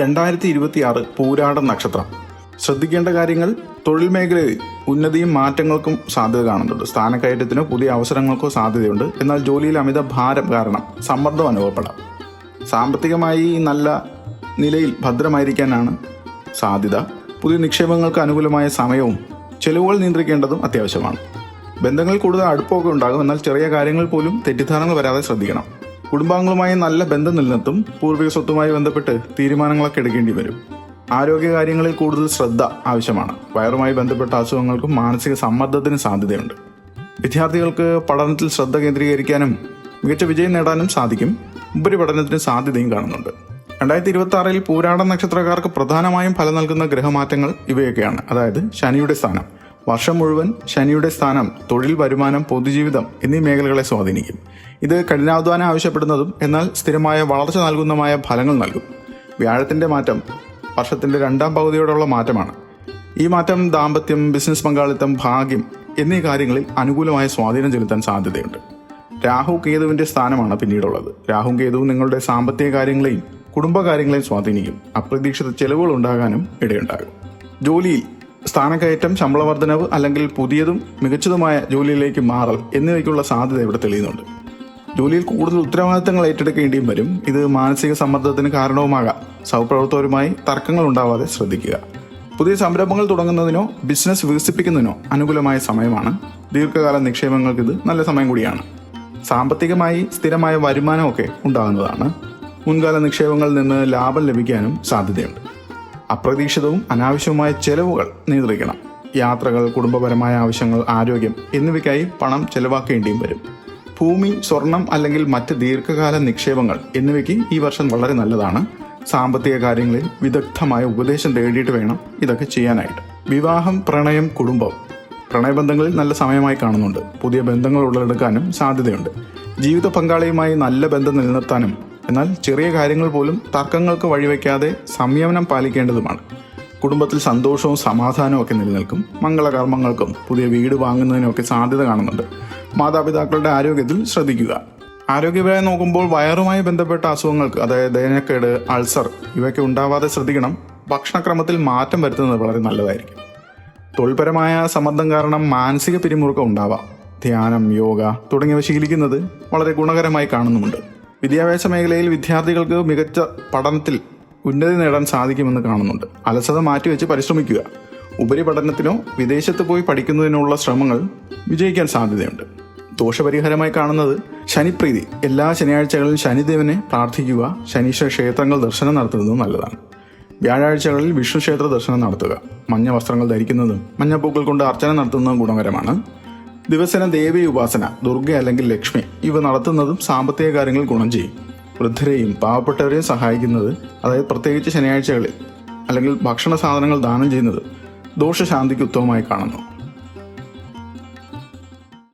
രണ്ടായിരത്തി ഇരുപത്തി ആറ് പൂരാട നക്ഷത്രം. ശ്രദ്ധിക്കേണ്ട കാര്യങ്ങൾ തൊഴിൽ മേഖലയിൽ ഉന്നതിയും മാറ്റങ്ങൾക്കും സാധ്യത കാണുന്നുണ്ട്. സ്ഥാനക്കയറ്റത്തിനോ പുതിയ അവസരങ്ങൾക്കോ സാധ്യതയുണ്ട്. എന്നാൽ ജോലിയിൽ അമിത ഭാരം കാരണം സമ്മർദ്ദം അനുഭവപ്പെടാം. സാമ്പത്തികമായി നല്ല നിലയിൽ ഭദ്രമായിരിക്കാനാണ് സാധ്യത. പുതിയ നിക്ഷേപങ്ങൾക്ക് അനുകൂലമായ സമയവും ചെലവുകൾ നിയന്ത്രിക്കേണ്ടതും അത്യാവശ്യമാണ്. ബന്ധങ്ങൾ കൂടുതൽ അടുപ്പമൊക്കെ ഉണ്ടാകും. എന്നാൽ ചെറിയ കാര്യങ്ങൾ പോലും തെറ്റിദ്ധാരണകൾ വരാതെ ശ്രദ്ധിക്കണം. കുടുംബാംഗങ്ങളുമായി നല്ല ബന്ധം നിലനിർത്തും പൂർവിക സ്വത്തുമായി ബന്ധപ്പെട്ട് തീരുമാനങ്ങളൊക്കെ എടുക്കേണ്ടി വരും. ആരോഗ്യകാര്യങ്ങളിൽ കൂടുതൽ ശ്രദ്ധ ആവശ്യമാണ്. വയറുമായി ബന്ധപ്പെട്ട അസുഖങ്ങൾക്കും മാനസിക സമ്മർദ്ദത്തിന് സാധ്യതയുണ്ട്. വിദ്യാർത്ഥികൾക്ക് പഠനത്തിൽ ശ്രദ്ധ കേന്ദ്രീകരിക്കാനും മികച്ച വിജയം നേടാനും സാധിക്കും. ഉപരിപഠനത്തിന് സാധ്യതയും കാണുന്നുണ്ട്. രണ്ടായിരത്തി ഇരുപത്തി ആറിൽ പൂരാട നക്ഷത്രക്കാർക്ക് പ്രധാനമായും ഫലം നൽകുന്ന ഗ്രഹമാറ്റങ്ങൾ ഇവയൊക്കെയാണ്. അതായത് ശനിയുടെ സ്ഥാനം. വർഷം മുഴുവൻ ശനിയുടെ സ്ഥാനം തൊഴിൽ വരുമാനം പൊതുജീവിതം എന്നീ മേഖലകളെ സ്വാധീനിക്കും. ഇത് കഠിനാധ്വാനം ആവശ്യപ്പെടുന്നതും എന്നാൽ സ്ഥിരമായ വളർച്ച നൽകുന്നതുമായ ഫലങ്ങൾ നൽകും. വ്യാഴത്തിന്റെ മാറ്റം വർഷത്തിന്റെ രണ്ടാം പകുതിയോടുള്ള മാറ്റമാണ്. ഈ മാറ്റം ദാമ്പത്യം ബിസിനസ് പങ്കാളിത്തം ഭാഗ്യം എന്നീ കാര്യങ്ങളിൽ അനുകൂലമായ സ്വാധീനം ചെലുത്താൻ സാധ്യതയുണ്ട്. രാഹു കേതുവിന്റെ സ്ഥാനമാണ് പിന്നീടുള്ളത്. രാഹു കേതു നിങ്ങളുടെ സാമ്പത്തിക കാര്യങ്ങളെയും കുടുംബകാര്യങ്ങളെയും സ്വാധീനിക്കും. അപ്രതീക്ഷിത ചെലവുകൾ ഉണ്ടാകാനും ഇടയുണ്ടാകും. ജോലിയിൽ സ്ഥാനക്കയറ്റം ശമ്പള വർധനവ് അല്ലെങ്കിൽ പുതിയതും മികച്ചതുമായ ജോലിയിലേക്ക് മാറൽ എന്നിവയ്ക്കുള്ള സാധ്യത ഇവിടെ തെളിയുന്നുണ്ട്. ജോലിയിൽ കൂടുതൽ ഉത്തരവാദിത്തങ്ങൾ ഏറ്റെടുക്കേണ്ടിയും വരും. ഇത് മാനസിക സമ്മർദ്ദത്തിന് കാരണവുമാകാം. സഹപ്രവർത്തകരുമായി തർക്കങ്ങൾ ഉണ്ടാവാതെ ശ്രദ്ധിക്കുക. പുതിയ സംരംഭങ്ങൾ തുടങ്ങുന്നതിനോ ബിസിനസ് വികസിപ്പിക്കുന്നതിനോ അനുകൂലമായ സമയമാണ്. ദീർഘകാല നിക്ഷേപങ്ങൾക്ക് ഇത് നല്ല സമയം കൂടിയാണ്. സാമ്പത്തികമായി സ്ഥിരമായ വരുമാനമൊക്കെ ഉണ്ടാകുന്നതാണ്. മുൻകാല നിക്ഷേപങ്ങളിൽ നിന്ന് ലാഭം ലഭിക്കാനും സാധ്യതയുണ്ട്. അപ്രതീക്ഷിതവും അനാവശ്യവുമായ ചെലവുകൾ നിയന്ത്രിക്കണം. യാത്രകൾ കുടുംബപരമായ ആവശ്യങ്ങൾ ആരോഗ്യം എന്നിവയ്ക്കായി പണം ചെലവാക്കേണ്ടിയും വരും. ഭൂമി സ്വർണം അല്ലെങ്കിൽ മറ്റ് ദീർഘകാല നിക്ഷേപങ്ങൾ എന്നിവയ്ക്ക് ഈ വർഷം വളരെ നല്ലതാണ്. സാമ്പത്തിക കാര്യങ്ങളിൽ വിദഗ്ധമായ ഉപദേശം തേടിയിട്ട് വേണം ഇതൊക്കെ ചെയ്യാനായിട്ട്. വിവാഹം പ്രണയം കുടുംബം പ്രണയബന്ധങ്ങളിൽ നല്ല സമയമായി കാണുന്നുണ്ട്. പുതിയ ബന്ധങ്ങൾ ഉള്ളെടുക്കാനും സാധ്യതയുണ്ട്. ജീവിത പങ്കാളിയുമായി നല്ല ബന്ധം നിലനിർത്താനും എന്നാൽ ചെറിയ കാര്യങ്ങൾ പോലും തർക്കങ്ങൾക്ക് വഴിവെക്കാതെ സംയമനം പാലിക്കേണ്ടതുമാണ്. കുടുംബത്തിൽ സന്തോഷവും സമാധാനവും ഒക്കെ നിലനിൽക്കും. മംഗളകർമ്മങ്ങൾക്കും പുതിയ വീട് വാങ്ങുന്നതിനൊക്കെ സാധ്യത കാണുന്നുണ്ട്. മാതാപിതാക്കളുടെ ആരോഗ്യത്തിൽ ശ്രദ്ധിക്കുക. ആരോഗ്യപരമായി നോക്കുമ്പോൾ വയറുമായി ബന്ധപ്പെട്ട അസുഖങ്ങൾക്ക് അതായത് ദയനക്കേട് അൾസർ ഇവയൊക്കെ ഉണ്ടാവാതെ ശ്രദ്ധിക്കണം. ഭക്ഷണക്രമത്തിൽ മാറ്റം വരുത്തുന്നത് വളരെ നല്ലതായിരിക്കും. തൊഴിൽപരമായ സമ്മർദ്ദം കാരണം മാനസിക പിരിമുറുക്കം ഉണ്ടാവാം. ധ്യാനം യോഗ തുടങ്ങിയവ ശീലിക്കുന്നത് വളരെ ഗുണകരമായി കാണുന്നുമുണ്ട്. വിദ്യാഭ്യാസ മേഖലയിൽ വിദ്യാർത്ഥികൾക്ക് മികച്ച പഠനത്തിൽ ഉന്നതി നേടാൻ സാധിക്കുമെന്ന് കാണുന്നുണ്ട്. അലസത മാറ്റിവെച്ച് പരിശ്രമിക്കുക. ഉപരിപഠനത്തിനോ വിദേശത്ത് പോയി പഠിക്കുന്നതിനുള്ള ശ്രമങ്ങൾ വിജയിക്കാൻ സാധ്യതയുണ്ട്. ദോഷപരിഹാരമായി കാണുന്നത് ശനിപ്രീതി. എല്ലാ ശനിയാഴ്ചകളിൽ ശനിദേവനെ പ്രാർത്ഥിക്കുക ശനീശ്വര ക്ഷേത്രങ്ങൾ ദർശനം നടത്തുന്നതും നല്ലതാണ്. വ്യാഴാഴ്ചകളിൽ വിഷ്ണു ക്ഷേത്ര ദർശനം നടത്തുക. മഞ്ഞ വസ്ത്രങ്ങൾ ധരിക്കുന്നതും മഞ്ഞപ്പൂക്കൾ കൊണ്ട് അർച്ചന നടത്തുന്നതും ഗുണകരമാണ്. ദിവസേന ദേവി ഉപാസന ദുർഗ അല്ലെങ്കിൽ ലക്ഷ്മി ഇവ നടത്തുന്നതും സാമ്പത്തിക കാര്യങ്ങൾ ഗുണം ചെയ്യും. വൃദ്ധരെയും പാവപ്പെട്ടവരെയും സഹായിക്കുന്നത് അതായത് പ്രത്യേകിച്ച് ശനിയാഴ്ചകളിൽ അല്ലെങ്കിൽ ഭക്ഷണ സാധനങ്ങൾ ദാനം ചെയ്യുന്നത് ദോഷശാന്തിക്ക് ഉത്തമമായി കാണുന്നു.